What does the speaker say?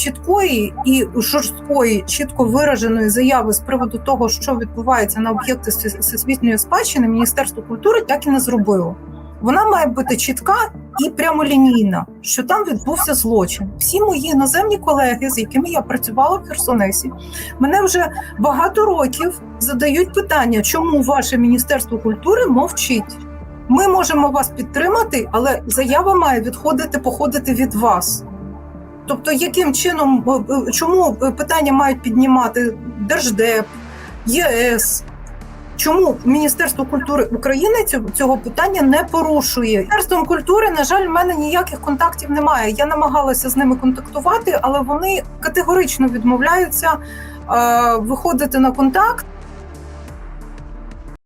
чіткої і жорсткої, чітко вираженої заяви з приводу того, що відбувається на об'єкти всесвітньої спадщини, Міністерство культури так і не зробило. Вона має бути чітка і прямолінійна, що там відбувся злочин. Всі мої іноземні колеги, з якими я працювала в Херсонесі, мене вже багато років задають питання, чому ваше міністерство культури мовчить. Ми можемо вас підтримати, але заява має відходити, походити від вас. Тобто, яким чином, чому питання мають піднімати Держдеп, ЄС? Чому Міністерство культури України цього питання не порушує? Міністерством культури, на жаль, в мене ніяких контактів немає. Я намагалася з ними контактувати, але вони категорично відмовляються е, виходити на контакт.